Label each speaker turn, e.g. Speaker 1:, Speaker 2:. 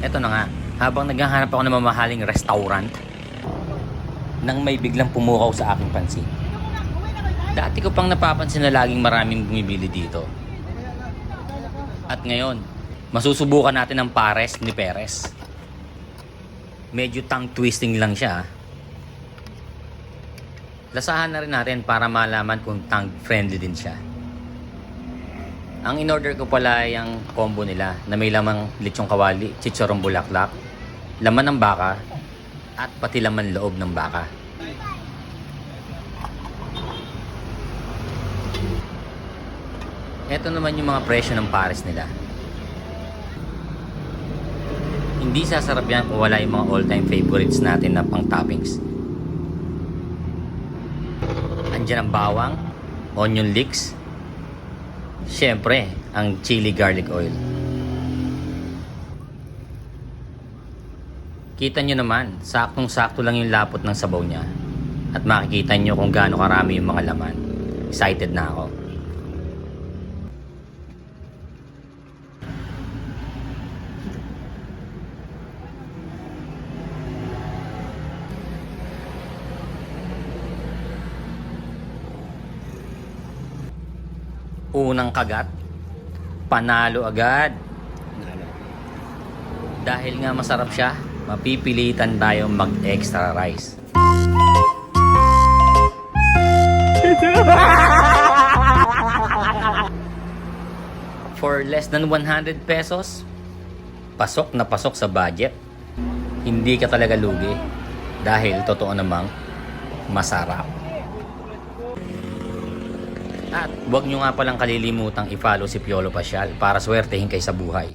Speaker 1: Eto na nga, habang naghahanap ako ng mamahaling restaurant, nang may biglang pumukaw sa aking pansin. Dati ko pang napapansin na laging maraming bumibili dito. At ngayon, masusubukan natin ang pares ni Perez. Medyo tongue twisting lang siya. ah. Lasahan na rin natin para malaman kung tongue friendly din siya. Ang in-order ko pala ay ang combo nila na may lamang lechong kawali, chicharong bulaklak, laman ng baka, at pati laman loob ng baka. Ito naman yung mga presyo ng pares nila. Hindi sasarap yan kung wala yung mga all-time favorites natin na pang toppings. Andiyan ang bawang, onion leeks, syempre, ang chili garlic oil. Kita nyo naman, saktong-sakto lang yung lapot ng sabaw niya. At makikita nyo kung gaano karami yung mga laman. Excited na ako. Unang kagat, panalo agad. Dahil nga masarap siya, mapipilitan tayo mag-extra rice. For less than 100 pesos, pasok na pasok sa budget. Hindi ka talaga lugi dahil totoo namang masarap. At huwag nyo nga palang kalilimutang i-follow si Piolo Pasyal para swertehin kay sa buhay.